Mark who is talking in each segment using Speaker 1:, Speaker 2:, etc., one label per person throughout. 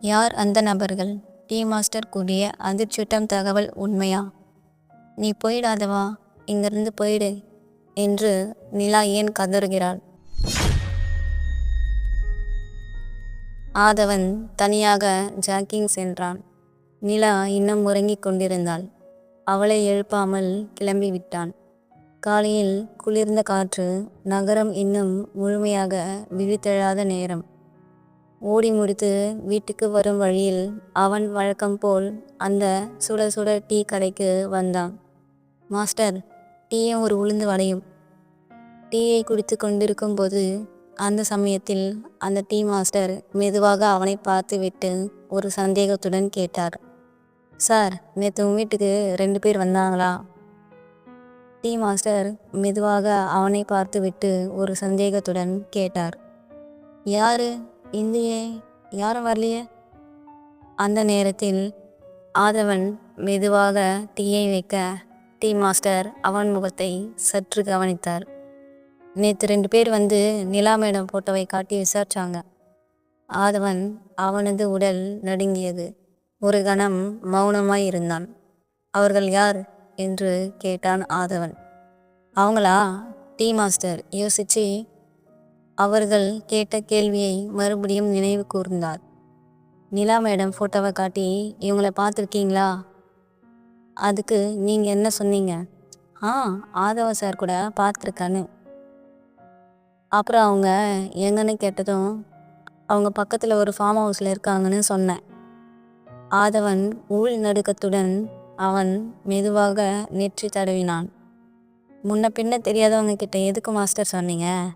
Speaker 1: யார் அந்த நபர்கள்? டீ மாஸ்டர் கூடிய அதிர்ச்சியூட்டும் தகவல் உண்மையா? நீ போயிடாதவா? இங்கிருந்து போயிடு என்று நிலா ஏன் கதறுகிறாள்? ஆதவன் தனியாக ஜாக்கிங் சென்றான். நிலா இன்னும் உறங்கிக் கொண்டிருந்தாள். அவளை எழுப்பாமல் கிளம்பி விட்டான். காலையில் குளிர்ந்த காற்று நகரம் இன்னும் முழுமையாக விழித்தெழாத நேரம். ஓடி முடித்து வீட்டுக்கு வரும் வழியில் அவன் வழக்கம் போல் அந்த சுட சுட டீ கடைக்கு வந்தான். மாஸ்டர் டீயும் ஒரு உளுந்து வளையும் டீயை குடித்து கொண்டிருக்கும் போது அந்த சமயத்தில் அந்த டீ மாஸ்டர் மெதுவாக அவனை பார்த்து விட்டு ஒரு சந்தேகத்துடன் கேட்டார். சார் நேற்று உங்கள் வீட்டுக்கு ரெண்டு பேர் வந்தாங்களா? டீ மாஸ்டர் மெதுவாக அவனை பார்த்து விட்டு ஒரு சந்தேகத்துடன் கேட்டார். யாரு? இல்லையே யாரும் வரலையே? அந்த நேரத்தில் ஆதவன் மெதுவாக டீயை வைக்க டீ மாஸ்டர் அவன் முகத்தை சற்று கவனித்தார். நேற்று ரெண்டு பேர் வந்து நிலா மேடம் போட்டோவை காட்டி விசாரிச்சாங்க. ஆதவன் அவனது உடல் நடுங்கியது. ஒரு கணம் மௌனமாய் இருந்தான். அவர்கள் யார்? என்று கேட்டான் ஆதவன். அவங்களா? டீ மாஸ்டர் யோசிச்சு அவர்கள் கேட்ட கேள்வியை மறுபடியும் நினைவு கூர்ந்தார். நிலா மேடம் ஃபோட்டோவை காட்டி இவங்கள பார்த்துருக்கீங்களா? அதுக்கு நீங்கள் என்ன சொன்னீங்க? ஆ ஆதவ சார் கூட பார்த்துருக்கான்னு. அப்புறம் அவங்க எங்கன்னு கேட்டதும் அவங்க பக்கத்தில் ஒரு ஃபார்ம் ஹவுஸில் இருக்காங்கன்னு சொன்னேன். ஆதவன் ஊழ் நடுக்கத்துடன் அவன் மெதுவாக நெற்றி தடவினான். முன்ன பின்ன தெரியாதவங்க கிட்ட எதுக்கு மாஸ்டர் சொன்னீங்க?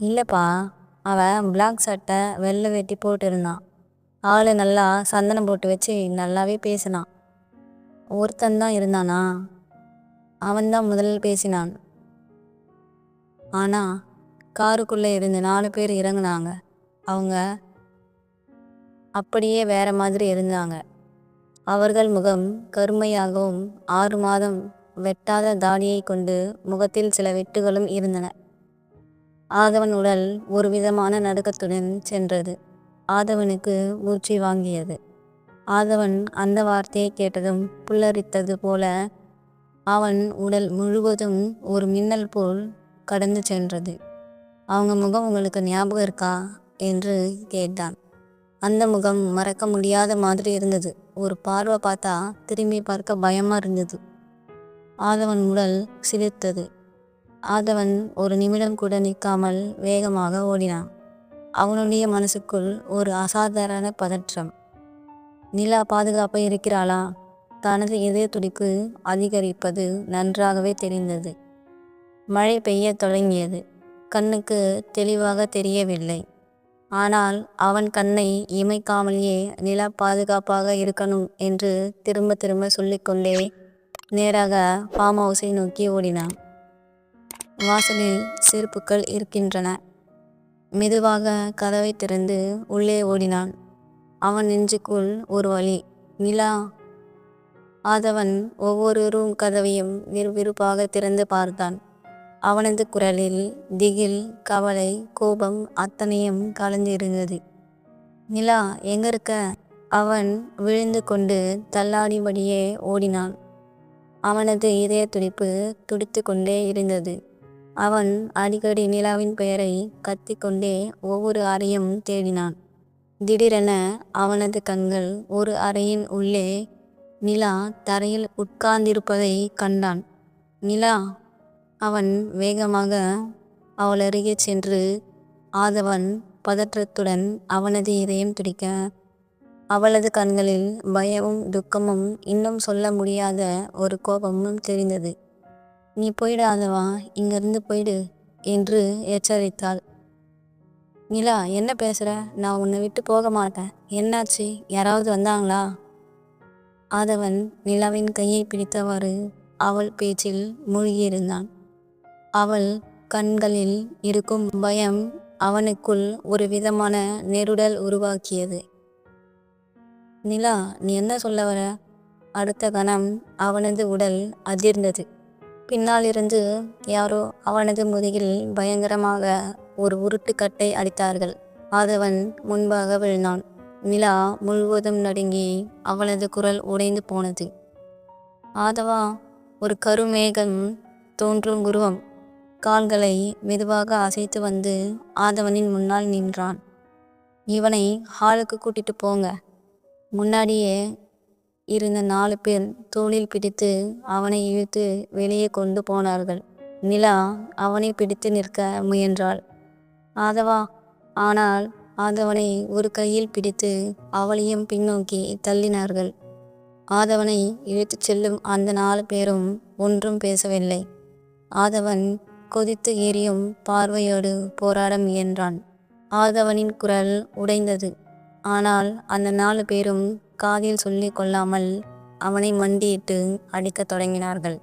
Speaker 1: இல்லைப்பா அவன் பிளாக் சட்டை வெள்ளை வெட்டி போட்டிருந்தான். ஆள் நல்லா சந்தனம் போட்டு வச்சு நல்லாவே பேசினான். ஒருத்தன் தான் இருந்தானா? அவன்தான் முதலில் பேசினான். ஆனால் காருக்குள்ளே இருந்து நாலு பேர் இறங்குனாங்க. அவங்க அப்படியே வேற மாதிரி இருந்தாங்க. அவர்கள் முகம் கருமையாகவும் ஆறு மாதம் வெட்டாத தாடியை கொண்டு முகத்தில் சில வெட்டுகளும் இருந்தன. ஆதவன் உடல் ஒரு விதமான நடுக்கத்துடன் சென்றது. ஆதவனுக்கு மூச்சு வாங்கியது. ஆதவன் அந்த வார்த்தையை கேட்டதும் புல்லரித்தது போல அவன் உடல் முழுவதும் ஒரு மின்னல் போல் கடந்து சென்றது. அவங்க முகம் உங்களுக்கு ஞாபகம் இருக்கா? என்று கேட்டான். அந்த முகம் மறக்க முடியாத மாதிரி இருந்தது. ஒரு பார்வை பார்த்தா திரும்பி பார்க்க பயமா இருந்தது. ஆதவன் உடல் சிரித்தது ஆதவன் ஒரு நிமிடம் கூட நிற்காமல் வேகமாக ஓடினான். அவனுடைய மனசுக்குள் ஒரு அசாதாரண பதற்றம். நிலா பாதுகாப்பாக இருக்கிறாளா? தனது இதய துடிப்பு அதிகரிப்பது நன்றாகவே தெரிந்தது. மழை பெய்யத் தொடங்கியது. கண்ணுக்கு தெளிவாக தெரியவில்லை. ஆனால் அவன் கண்ணை இமைக்காமலேயே நிலா பாதுகாப்பாக இருக்கணும் என்று திரும்ப திரும்ப சொல்லிக்கொண்டே நேராக ஃபார்ம் ஹவுஸை நோக்கி ஓடினான். வாசலில் செருப்புக்கள் இருக்கின்றன. மெதுவாக கதவை திறந்து உள்ளே ஓடினான். அவன் நெஞ்சுக்குள் ஒரு வழி நிலா. ஆதவன் ஒவ்வொரு ரூம் கதவையும் விறுவிறுப்பாக திறந்து பார்த்தான். அவனது குரலில் திகில் கவலை கோபம் அத்தனையும் கலந்திருந்தது. நிலா எங்க இருக்க அவன் விழுந்து கொண்டு தள்ளாடிபடியே ஓடினான். அவனது இதய துடிப்பு துடித்து கொண்டே இருந்தது. அவன் அடிக்கடி நிலாவின் பெயரை கத்திக்கொண்டே ஒவ்வொரு அறையும் தேடினான். திடீரென அவனது கண்கள் ஒரு அறையின் உள்ளே நிலா தரையில் உட்கார்ந்திருப்பதை கண்டான். நிலா அவன் வேகமாக அவள் அருகே சென்று ஆதவன் பதற்றத்துடன் அவனது இதயம் துடிக்க அவளது கண்களில் பயமும் துக்கமும் இன்னும் சொல்ல முடியாத ஒரு கோபமும் தெரிந்தது. நீ போயிடாதவா? இங்கிருந்து போயிடு என்று எச்சரித்தாள். நிலா என்ன பேசுற? நான் உன்னை விட்டு போக மாட்டேன். என்னாச்சு? யாராவது வந்தாங்களா? ஆதவன் நிலாவின் கையை பிடித்தவாறு அவள் பேச்சில் மூழ்கியிருந்தான். அவள் கண்களில் இருக்கும் பயம் அவனுக்குள் ஒரு விதமான நெருடல் உருவாக்கியது. நிலா நீ என்ன சொல்ல வர? அடுத்த கணம் அவனது உடல் அதிர்ந்தது. பின்னாலிருந்து யாரோ அவனது முதுகில் பயங்கரமாக ஒரு உருட்டுக்கட்டை அடித்தார்கள். ஆதவன் முன்பாக விழுந்தான். நிலா முழுவதும் நடுங்கி அவளது குரல் உடைந்து போனது. ஆதவா ஒரு கருமேகம் தோன்றும் உருவம். கால்களை மெதுவாக அசைத்து வந்து ஆதவனின் முன்னால் நின்றான். இவனை ஹாலுக்கு கூட்டிட்டு போங்க. முன்னாடியே இருந்த நாலு பேர் தோளில் பிடித்து அவனை இழுத்து வெளியே கொண்டு போனார்கள். நிலா அவனை பிடித்து நிற்க முயன்றாள். ஆதவா ஆனால் ஆதவனை ஒரு கையில் பிடித்து அவளையும் பின்னோக்கி தள்ளினார்கள். ஆதவனை இழுத்துச் செல்லும் அந்த நாலு பேரும் ஒன்றும் பேசவில்லை. ஆதவன் கொதித்து எரியும் பார்வையோடு போராட முயன்றான். ஆதவனின் குரல் உடைந்தது. ஆனால் அந்த நாலு பேரும் காதில் சொல்லிக் கொள்ளாமல் அவனை மண்டியிட்டு அடிக்கத் தொடங்கினார்கள்.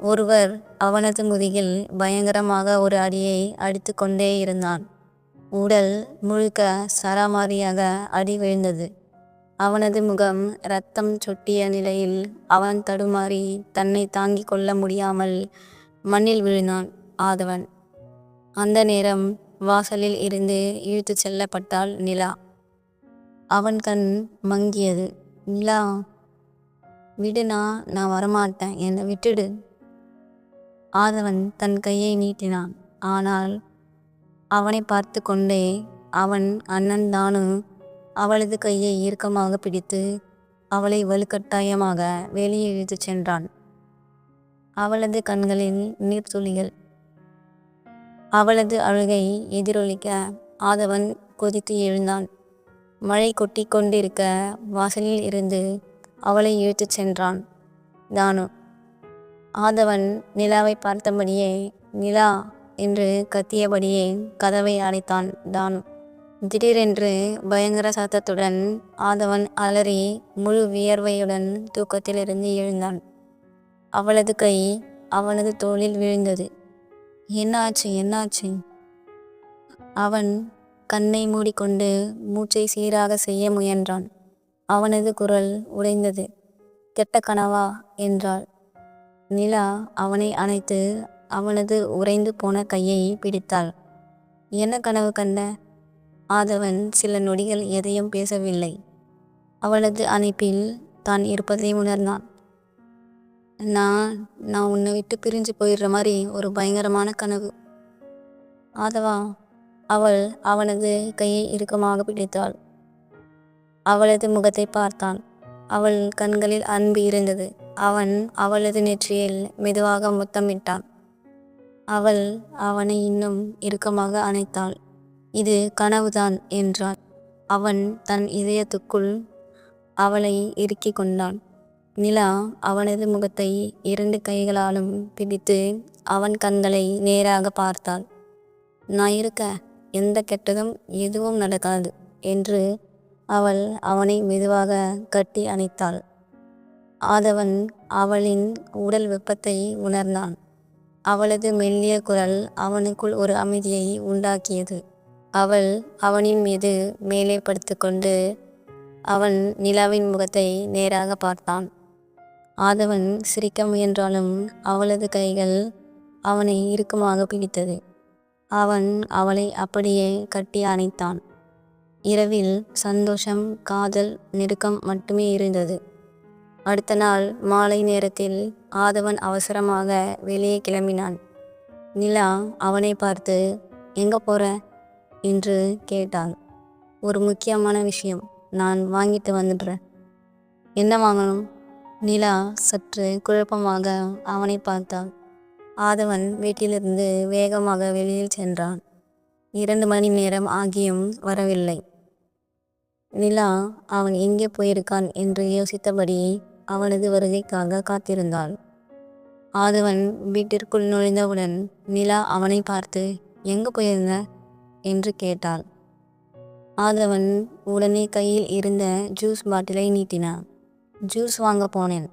Speaker 1: ஒருவர் அவனது முதுகில் பயங்கரமாக ஒரு அடியை அடித்து கொண்டே இருந்தான். உடல் முழுக்க சராமாரியாக அடி விழுந்தது. அவனது முகம் இரத்தம் சொட்டிய நிலையில் அவன் தடுமாறி தன்னை தாங்கிக் கொள்ள முடியாமல் மண்ணில் விழுந்தான் ஆதவன். அந்த நேரம் வாசலில் இருந்து இழுத்துச் செல்லப்பட்டாள் நிலா. அவன் கண் மங்கியது. நிலா விடுனா நான் வரமாட்டேன். என்னை விட்டுடு. ஆதவன் தன் கையை நீட்டினான். ஆனால் அவனை பார்த்து கொண்டே அவன் அண்ணன் தானு அவளது கையை இறுக்கமாக பிடித்து அவளை வலுக்கட்டாயமாக வெளியே இழுத்துச் சென்றான். அவளது கண்களில் நீர்த்துளிகள் அவளது அழுகை எதிரொலிக்க ஆதவன் கொதித்து எழுந்தான். மழை கொட்டி கொண்டிருக்க வாசலில் இருந்து அவளை இழுத்துச் சென்றான் தானு. ஆதவன் நிலாவை பார்த்தபடியே நிலா என்று கத்தியபடியே கதவை அடைத்தான் தானு. திடீரென்று பயங்கர சத்தத்துடன் ஆதவன் அலறி முழு வியர்வையுடன் தூக்கத்திலிருந்து எழுந்தான். அவளது கை அவனது தோளில் விழுந்தது. என்னாச்சு? என்னாச்சு? அவன் கண்ணை மூடிக்கொண்டு மூச்சை சீராக செய்ய முயன்றான். அவனது குரல் உடைந்தது. கெட்ட கனவா? என்றாள். நிலா அவனை அணைத்து அவனது உறைந்து போன கையை பிடித்தாள். என்ன கனவு கண்ட ஆதவன் சில நொடிகள் எதையும் பேசவில்லை. அவளது அணைப்பில் தான் இருப்பதை உணர்ந்தான். நான் நான் உன்னை விட்டு பிரிஞ்சு போயிடுற மாதிரி ஒரு பயங்கரமான கனவு. ஆதவா அவள் அவனது கையை இறுக்கமாக பிடித்தாள். அவளது முகத்தை பார்த்தான். அவள் கண்களில் அன்பு இருந்தது. அவன் அவளது நெற்றியில் மெதுவாக முத்தமிட்டான் அவள் அவனை இன்னும் இறுக்கமாக அணைத்தாள். இது கனவுதான் என்றான். அவன் தன் இதயத்துக்குள் அவளை இறுக்கிக் கொண்டான். நிலா அவனது முகத்தை இரண்டு கைகளாலும் பிடித்து அவன் கண்களை நேராக பார்த்தாள். நான் இருக்க எந்த கெட்டதும் எதுவும் நடக்காது என்று அவள் அவனை மெதுவாக கட்டி அணைத்தாள். ஆதவன் அவளின் உடல் வெப்பத்தை உணர்ந்தான். அவளது மெல்லிய குரல் அவனுக்குள் ஒரு அமைதியை உண்டாக்கியது. அவள் அவனின் மீது மேலே படுத்துக்கொண்டு அவன் நிலாவின் முகத்தை நேராக பார்த்தான். ஆதவன் சிரிக்க முயன்றாலும் அவளது கைகள் அவனை இறுக்கமாக பிடித்தது. அவன் அவளை அப்படியே கட்டி அணைத்தான். இரவில் சந்தோஷம் காதல் நெருக்கம் மட்டுமே இருந்தது. அடுத்த நாள் மாலை நேரத்தில் ஆதவன் அவசரமாக வெளியே கிளம்பினான். நிலா அவனை பார்த்து எங்க போற? என்று கேட்டாள். ஒரு முக்கியமான விஷயம். நான் வாங்கிட்டு வந்துடுறேன். என்ன வாங்கணும்? நிலா சற்று குழப்பமாக அவனை பார்த்தாள். ஆதவன் வீட்டிலிருந்து வேகமாக வெளியில் சென்றான். இரண்டு மணி நேரம் ஆகியும் வரவில்லை. நிலா அவன் எங்கே போயிருக்கான் என்று யோசித்தபடி அவனது வருகைக்காக காத்திருந்தாள். ஆதவன் வீட்டிற்குள் நுழைந்தவுடன் நிலா அவனை பார்த்து எங்கே போயிருந்த? என்று கேட்டாள். ஆதவன் உடனே கையில் இருந்த ஜூஸ் பாட்டிலை நீட்டினான். ஜூஸ் வாங்க போனேன்.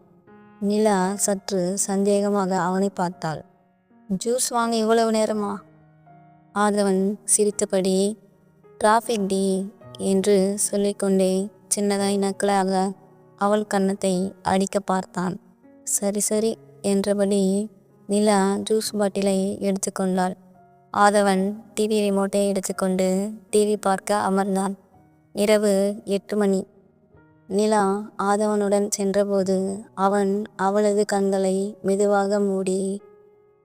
Speaker 1: நிலா சற்று சந்தேகமாக அவனை பார்த்தாள். ஜூஸ் வாங்க இவ்வளவு நேரமா? ஆதவன் சிரித்தபடி டிராஃபிக் டி என்று சொல்லிக்கொண்டே சின்னதாய் நக்கலாக அவள் கன்னத்தை அடிக்க பார்த்தான். சரி சரி என்றபடி நிலா ஜூஸ் பாட்டிலை எடுத்துக்கொண்டாள் ஆதவன் டிவி ரிமோட்டை எடுத்துக்கொண்டு டிவி பார்க்க அமர்ந்தான். இரவு எட்டு மணி. நிலா ஆதவனுடன் சென்றபோது அவன் அவளது கண்களை மெதுவாக மூடி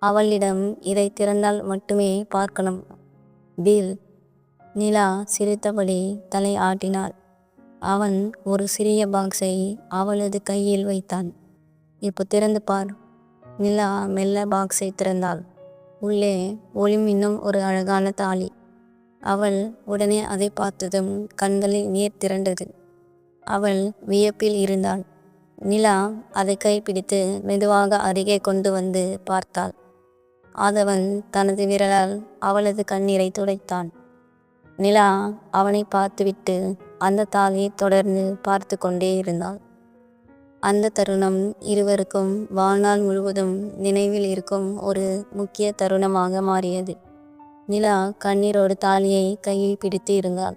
Speaker 1: அவளிடம் இதை திறந்தால் மட்டுமே பார்க்கணும். பில் நிலா சிரித்தபடி தலை ஆட்டினாள். அவன் ஒரு சிறிய பாக்ஸை அவளது கையில் வைத்தான். இப்போ திறந்து பார். நிலா மெல்ல பாக்ஸை திறந்தாள். உள்ளே ஒளிமின்னும் ஒரு அழகான தாலி. அவள் உடனே அதை பார்த்ததும் கண்களில் நீர் திரண்டது. அவள் வியப்பில் இருந்தாள். நிலா அதை கைப்பிடித்து மெதுவாக அருகே கொண்டு வந்து பார்த்தாள். ஆதவன் தனது விரலால் அவளது கண்ணீரை துடைத்தான். நிலா அவனை பார்த்துவிட்டு அந்த தாலியை தொடர்ந்து பார்த்து கொண்டே இருந்தாள். அந்த தருணம் இருவருக்கும் வாழ்நாள் முழுவதும் நினைவில் இருக்கும் ஒரு முக்கிய தருணமாக மாறியது. நிலா கண்ணீரோடு தாலியை கையில் பிடித்து இருந்தாள்.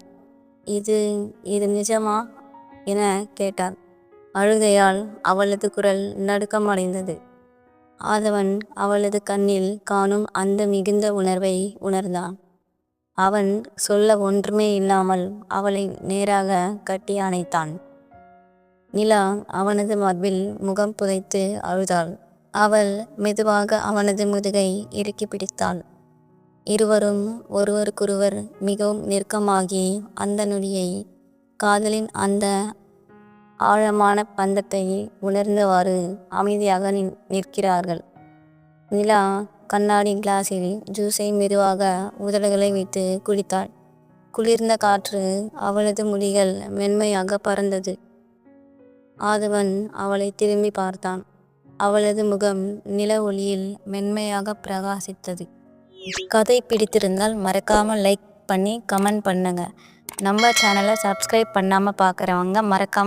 Speaker 1: இது இது நிஜமா? என கேட்டாள். அழுகையால் அவளது குரல் நடுக்கமடைந்தது. ஆதவன் அவளது கண்ணில் காணும் அந்த மிகுந்த உணர்வை உணர்ந்தான் அவன் சொல்ல ஒன்றுமே இல்லாமல் அவளை நேராக கட்டி அணைத்தான். நிலா அவனது மார்பில் முகம் புதைத்து அழுதாள். அவள் மெதுவாக அவனது முதுகை இறுக்கி பிடித்தாள். இருவரும் ஒருவருக்கொருவர் மிகவும் நெருக்கமாகி அந்த நொடியை காதலின் அந்த ஆழமான பந்தத்தை உணர்ந்தவாறு அமைதியாக நின் நிற்கிறார்கள். நிலா கண்ணாடி கிளாஸில் ஜூஸை மெதுவாக உதடுகளை வைத்து குடித்தாள் குளிர்ந்த காற்று அவளது முடிகள் மென்மையாக பறந்தது. ஆதவன் அவளை திரும்பி பார்த்தான். அவளது முகம் நில ஒளியில் மென்மையாக பிரகாசித்தது. கதை பிடித்திருந்தால் மறக்காமல் லைக் பண்ணி கமெண்ட் பண்ணுங்க. நம்ம சேனலை சப்ஸ்கிரைப் பண்ணாமல் பார்க்குறவங்க மறக்காமல்